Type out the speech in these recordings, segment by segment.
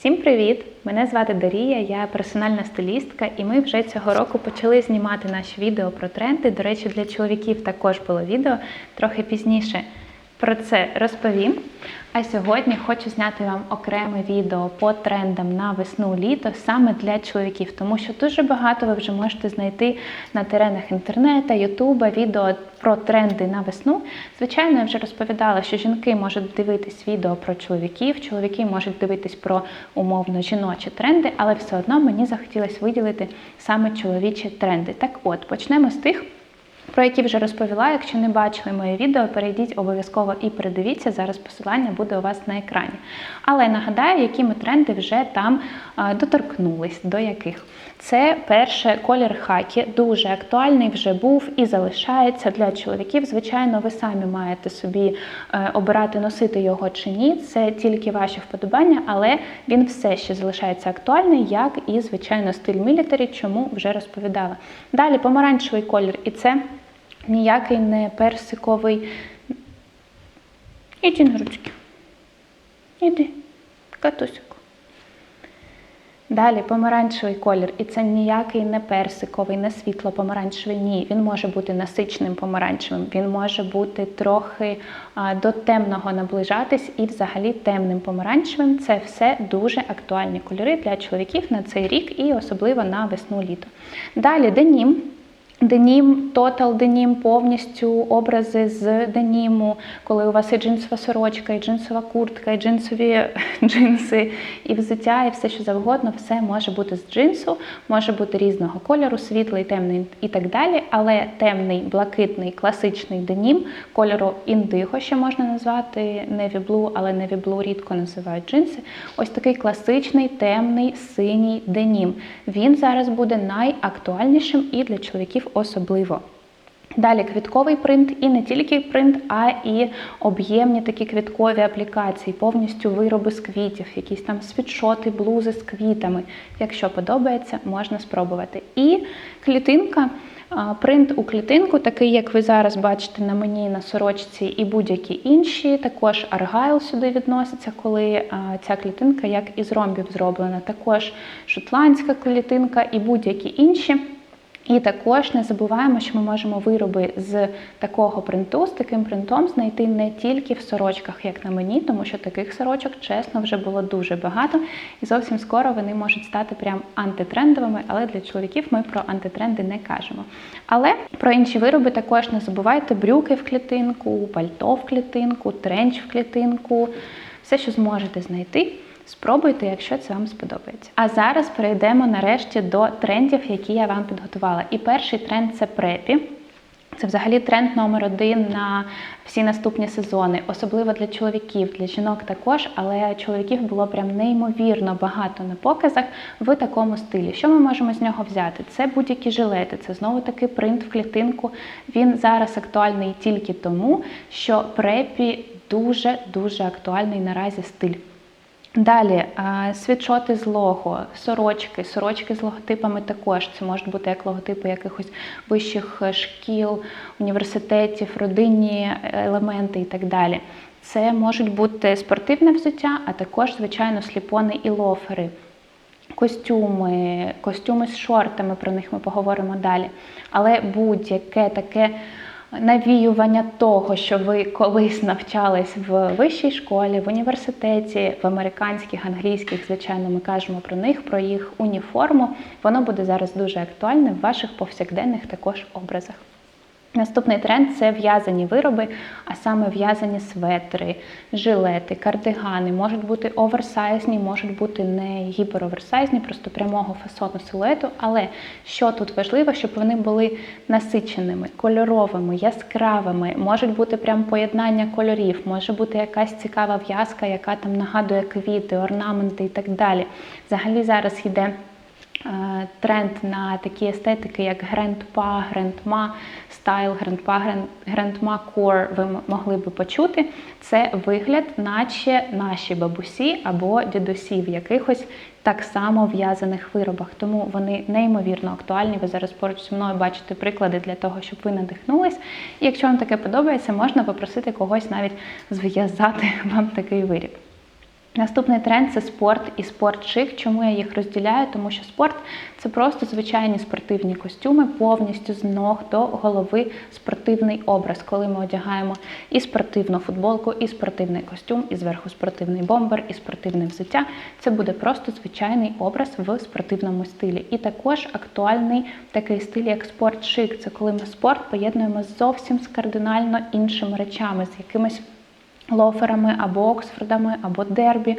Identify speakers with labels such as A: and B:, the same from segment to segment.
A: Всім привіт! Мене звати Дарія, я персональна стилістка, і ми вже цього року почали знімати наші відео про тренди. До речі, для чоловіків також було відео трохи пізніше. Про це розповім. А сьогодні хочу зняти вам окреме відео по трендам на весну-літо саме для чоловіків, тому що дуже багато ви вже можете знайти на теренах інтернету, Ютуба, відео про тренди на весну. Звичайно, я вже розповідала, що жінки можуть дивитись відео про чоловіків, чоловіки можуть дивитись про умовно жіночі тренди, але все одно мені захотілося виділити саме чоловічі тренди. Так от, почнемо з тих. Про які вже розповіла. Якщо не бачили моє відео, перейдіть обов'язково і передивіться. Зараз посилання буде у вас на екрані. Але нагадаю, які ми тренди вже там доторкнулись, до яких. Це перше колір хакі, дуже актуальний, вже був і залишається для чоловіків. Звичайно, ви самі маєте собі е, обирати, носити його чи ні. Це тільки ваші вподобання, але він все ще залишається актуальний, як і, звичайно, стиль мілітарі, чому вже розповідала. Далі помаранчевий колір, і це ніякий не персиковий. Іди на ручки. Іди, катусику. Далі помаранчевий колір, і це ніякий не персиковий, не світло-помаранчевий. Ні, він може бути насиченим помаранчевим, він може бути трохи а, до темного наближатись і взагалі темним помаранчевим. Це все дуже актуальні кольори для чоловіків на цей рік і особливо на весну-літо. Далі денім. Денім, тотал денім, повністю образи з деніму, коли у вас і джинсова сорочка, і джинсова куртка, і джинсові джинси, і взуття, і все, що завгодно, все може бути з джинсу, може бути різного кольору, світлий, темний і так далі. Але темний, блакитний, класичний денім, кольору індиго, ще можна назвати Blue, але Blue рідко називають джинси. Ось такий класичний, темний, синій денім. Він зараз буде найактуальнішим і для чоловіків особливо. Далі квітковий принт, і не тільки принт, а і об'ємні такі квіткові аплікації, повністю вироби з квітів, якісь там світшоти, блузи з квітами. Якщо подобається, можна спробувати. І клітинка. Принт у клітинку, такий, як ви зараз бачите на мені на сорочці, і будь-які інші. Також аргайл сюди відноситься, коли ця клітинка як із ромбів зроблена. Також шотландська клітинка і будь-які інші. І також не забуваємо, що ми можемо вироби з такого принту, з таким принтом знайти не тільки в сорочках, як на мені, тому що таких сорочок, чесно, вже було дуже багато, і зовсім скоро вони можуть стати прям антитрендовими, але для чоловіків ми про антитренди не кажемо. Але про інші вироби також не забувайте брюки в клітинку, пальто в клітинку, тренч в клітинку, все, що зможете знайти. Спробуйте, якщо це вам сподобається. А зараз перейдемо нарешті до трендів, які я вам підготувала. І перший тренд це препі. Це взагалі тренд номер один на всі наступні сезони, особливо для чоловіків, для жінок також, але чоловіків було прям неймовірно багато на показах в такому стилі. Що ми можемо з нього взяти? Це будь-які жилети, це знову таки принт в клітинку. Він зараз актуальний тільки тому, що препі дуже-дуже актуальний наразі стиль. Далі світшоти з лого, сорочки, сорочки з логотипами також. Це можуть бути як логотипи якихось вищих шкіл, університетів, родинні елементи і так далі. Це можуть бути спортивне взуття, а також, звичайно, сліпони і лофери. Костюми, костюми з шортами, про них ми поговоримо далі. Але будь-яке таке навіювання того, що ви колись навчались в вищій школі, в університеті, в американських, англійських, звичайно, ми кажемо про них, про їх уніформу. Воно буде зараз дуже актуальне в ваших повсякденних також образах. Наступний тренд це в'язані вироби, а саме в'язані светри, жилети, кардигани, можуть бути оверсайзні, можуть бути не гіпероверсайзні, просто прямого фасону силуету. Але що тут важливо, щоб вони були насиченими, кольоровими, яскравими, можуть бути прям поєднання кольорів, може бути якась цікава в'язка, яка там нагадує квіти, орнаменти і так далі. Взагалі зараз йде. Е, тренд на такі естетики, як грандпа, грандма, стайл, грандпа, грандма кор, ви могли би почути. Це вигляд, наче наші бабусі або дідусі в якихось так само в'язаних виробах. Тому вони неймовірно актуальні. Ви зараз поруч зі мною бачите приклади для того, щоб ви надихнулись. І якщо вам таке подобається, можна попросити когось навіть зв'язати вам такий виріб. Наступний тренд це спорт і спортшик. Чому я їх розділяю? Тому що спорт це просто звичайні спортивні костюми, повністю з ног до голови спортивний образ, коли ми одягаємо і спортивну футболку, і спортивний костюм, і зверху спортивний бомбер, і спортивне взуття. Це буде просто звичайний образ в спортивному стилі. І також актуальний такий стиль, як спортшик. Це коли ми спорт поєднуємо зовсім з кардинально іншими речами, з якимись лоферами або оксфордами, або дербі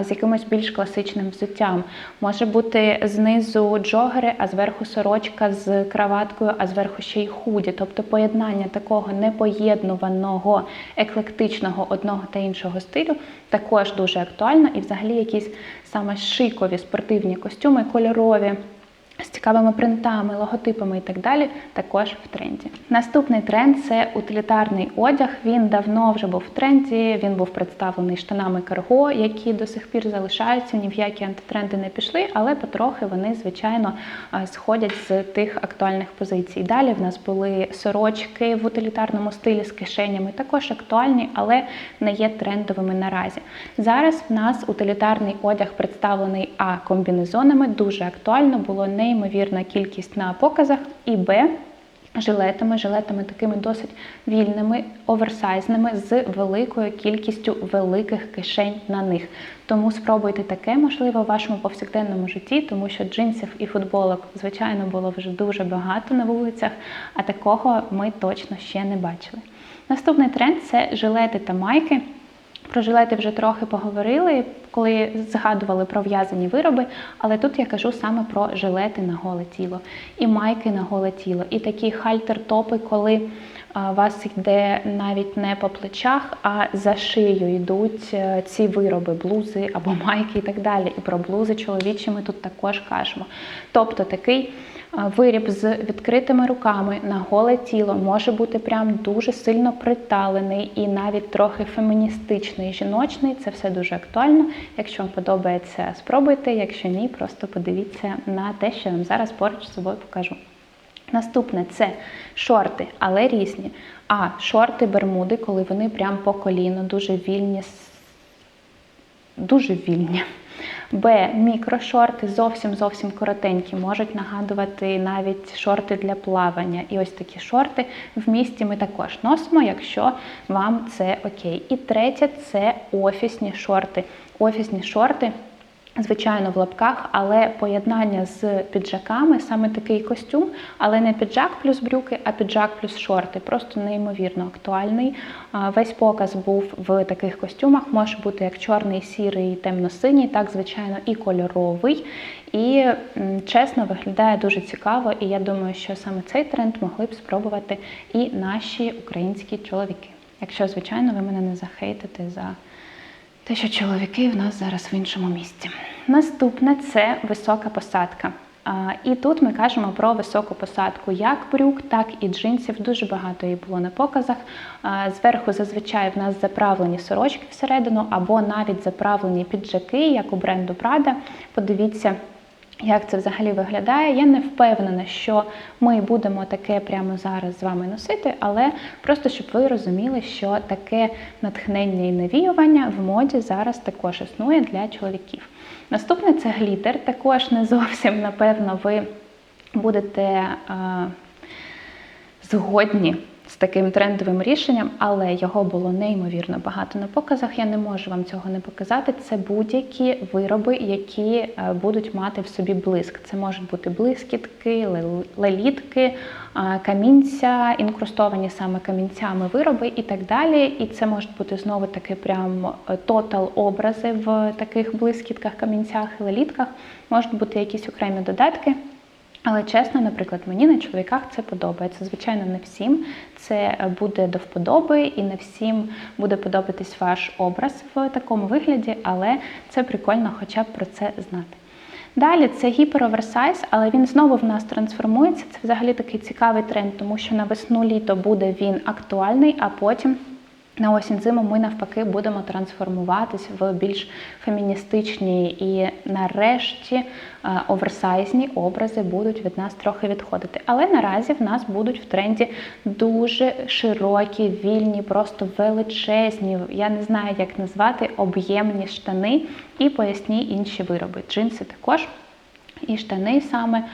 A: з якимось більш класичним взуттям. Може бути знизу джогери, а зверху сорочка з краваткою, а зверху ще й худі. Тобто поєднання такого непоєднуваного, еклектичного одного та іншого стилю також дуже актуально. І взагалі якісь саме шикові спортивні костюми, кольорові цікавими принтами, логотипами і так далі, також в тренді. Наступний тренд це утилітарний одяг. Він давно вже був в тренді. Він був представлений штанами карго, які до сих пір залишаються. Ні в які антитренди не пішли, але потрохи вони, звичайно, сходять з тих актуальних позицій. Далі в нас були сорочки в утилітарному стилі з кишенями, також актуальні, але не є трендовими наразі. Зараз в нас утилітарний одяг представлений а комбінезонами, дуже актуально було не неймовірна кількість на показах, і Б. Жилетами, жилетами такими досить вільними, оверсайзними, з великою кількістю великих кишень на них. Тому спробуйте таке, можливо, в вашому повсякденному житті, тому що джинсів і футболок, звичайно, було вже дуже багато на вулицях, а такого ми точно ще не бачили. Наступний тренд це жилети та майки. Про жилети вже трохи поговорили, коли згадували про в'язані вироби, але тут я кажу саме про жилети на голе тіло і майки на голе тіло, і такі хальтер-топи, коли вас йде навіть не по плечах, а за шию йдуть е, ці вироби, блузи або майки і так далі. І про блузи чоловічі ми тут також кажемо. Тобто такий Виріб з відкритими руками на голе тіло може бути прям дуже сильно приталений і навіть трохи феміністичний, жіночний. Це все дуже актуально. Якщо вам подобається, спробуйте. Якщо ні, просто подивіться на те, що я вам зараз поруч з собою покажу. Наступне це шорти, але різні. А шорти бермуди, коли вони прям по коліно, дуже вільні, дуже вільні. Б. Мікрошорти зовсім зовсім коротенькі, можуть нагадувати навіть шорти для плавання. І ось такі шорти в місті ми також носимо, якщо вам це окей. І третє це офісні шорти. Офісні шорти звичайно, в лапках, але поєднання з піджаками, саме такий костюм, але не піджак плюс брюки, а піджак плюс шорти. Просто неймовірно актуальний. Весь показ був в таких костюмах, може бути як чорний, сірий, темно-синій, так, звичайно, і кольоровий. І чесно, виглядає дуже цікаво, і я думаю, що саме цей тренд могли б спробувати і наші українські чоловіки. Якщо, звичайно, ви мене не захейтите за те, що чоловіки в нас зараз в іншому місці. Наступне це висока посадка. І тут ми кажемо про високу посадку як брюк, так і джинсів. Дуже багато її було на показах. Зверху зазвичай в нас заправлені сорочки всередину, або навіть заправлені піджаки, як у бренду Prada. Подивіться. Як це взагалі виглядає? Я не впевнена, що ми будемо таке прямо зараз з вами носити, але просто щоб ви розуміли, що таке натхнення і навіювання в моді зараз також існує для чоловіків. Наступне це глітер. Також не зовсім, напевно, ви будете а, згодні з таким трендовим рішенням, але його було неймовірно багато на показах. Я не можу вам цього не показати. Це будь-які вироби, які е, будуть мати в собі блиск. Це можуть бути блискітки, лелітки, е, камінця, інкрустовані саме камінцями вироби і так далі. І це можуть бути знову таки прям тотал образи в таких блискітках, камінцях лелітках. Можуть бути якісь окремі додатки. Але чесно, наприклад, мені на чоловіках це подобається. Звичайно, не всім це буде до вподоби, і не всім буде подобатись ваш образ в такому вигляді, але це прикольно хоча б про це знати. Далі це гіпероверсайз, але він знову в нас трансформується. Це взагалі такий цікавий тренд, тому що на весну-літо буде він актуальний, а потім На осінь зиму ми навпаки будемо трансформуватись в більш феміністичні і нарешті е, оверсайзні образи будуть від нас трохи відходити. Але наразі в нас будуть в тренді дуже широкі, вільні, просто величезні, я не знаю, як назвати, об'ємні штани і поясні інші вироби. Джинси також. І штани саме.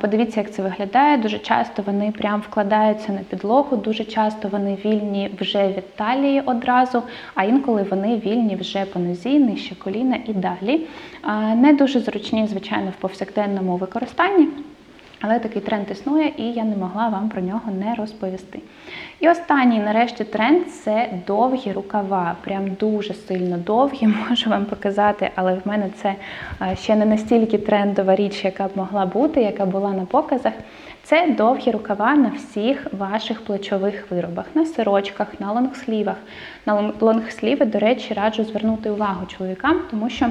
A: Подивіться, як це виглядає. Дуже часто вони прям вкладаються на підлогу, дуже часто вони вільні вже від талії одразу, а інколи вони вільні вже по нозі, нижче коліна і далі. Не дуже зручні, звичайно, в повсякденному використанні. Але такий тренд існує, і я не могла вам про нього не розповісти. І останній, нарешті, тренд це довгі рукава. Прям дуже сильно довгі, можу вам показати, але в мене це ще не настільки трендова річ, яка б могла бути, яка була на показах. Це довгі рукава на всіх ваших плечових виробах, на сирочках, на лонгслівах. На лонгсліви, до речі, раджу звернути увагу чоловікам, тому що.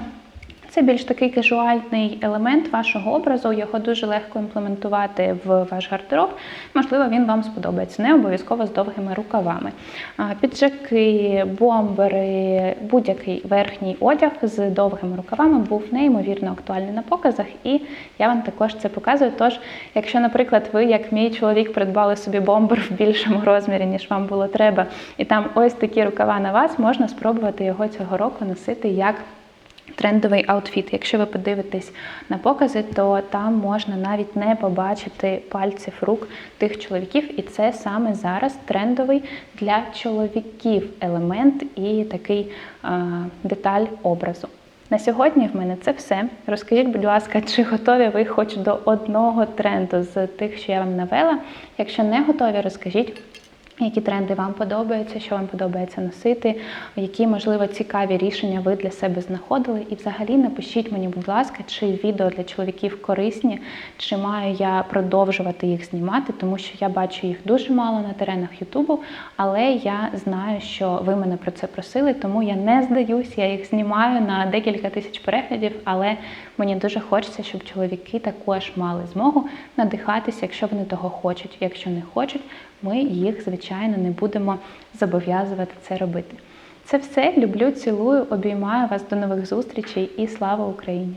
A: Це більш такий кажуальний елемент вашого образу, його дуже легко імплементувати в ваш гардероб. Можливо, він вам сподобається, не обов'язково з довгими рукавами. Піджаки, бомбери, будь-який верхній одяг з довгими рукавами був неймовірно актуальний на показах, і я вам також це показую. Тож, якщо, наприклад, ви, як мій чоловік, придбали собі бомбер в більшому розмірі, ніж вам було треба, і там ось такі рукава на вас, можна спробувати його цього року носити як трендовий аутфіт. Якщо ви подивитесь на покази, то там можна навіть не побачити пальців рук тих чоловіків, і це саме зараз трендовий для чоловіків елемент і такий а, деталь образу. На сьогодні в мене це все. Розкажіть, будь ласка, чи готові ви хоч до одного тренду з тих, що я вам навела? Якщо не готові, розкажіть. Які тренди вам подобаються, що вам подобається носити, які, можливо, цікаві рішення ви для себе знаходили. І взагалі напишіть мені, будь ласка, чи відео для чоловіків корисні, чи маю я продовжувати їх знімати, тому що я бачу їх дуже мало на теренах Ютубу, але я знаю, що ви мене про це просили, тому я не здаюсь, я їх знімаю на декілька тисяч переглядів, але мені дуже хочеться, щоб чоловіки також мали змогу надихатися, якщо вони того хочуть. Якщо не хочуть, ми їх, звичайно, не будемо зобов'язувати це робити. Це все люблю, цілую, обіймаю вас до нових зустрічей і слава Україні!